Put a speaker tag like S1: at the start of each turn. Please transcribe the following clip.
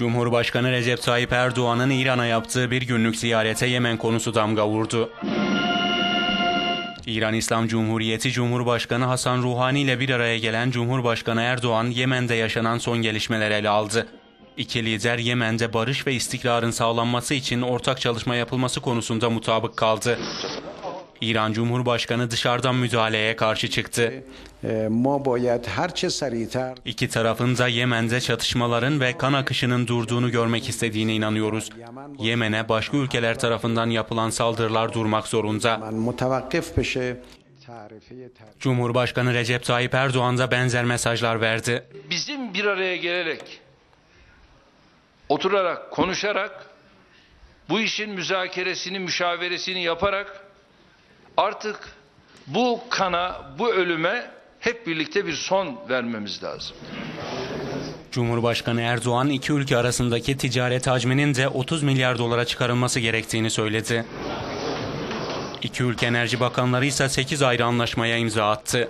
S1: Cumhurbaşkanı Recep Tayyip Erdoğan'ın İran'a yaptığı bir günlük ziyarete Yemen konusu damga vurdu. İran İslam Cumhuriyeti Cumhurbaşkanı Hasan Ruhani ile bir araya gelen Cumhurbaşkanı Erdoğan, Yemen'de yaşanan son gelişmeleri ele aldı. İki lider Yemen'de barış ve istikrarın sağlanması için ortak çalışma yapılması konusunda mutabık kaldı. İran Cumhurbaşkanı dışarıdan müdahaleye karşı çıktı. İki tarafın da Yemen'de çatışmaların ve kan akışının durduğunu görmek istediğine inanıyoruz. Yemen'e başka ülkeler tarafından yapılan saldırılar durmak zorunda. Cumhurbaşkanı Recep Tayyip Erdoğan da benzer mesajlar verdi.
S2: Bizim bir araya gelerek, oturarak, konuşarak, bu işin müzakeresini, müşaveresini yaparak artık bu kana bu ölüme hep birlikte bir son vermemiz lazım.
S1: Cumhurbaşkanı Erdoğan iki ülke arasındaki ticaret hacminin de 30 milyar dolara çıkarılması gerektiğini söyledi. İki ülke enerji bakanları ise 8 ayrı anlaşmaya imza attı.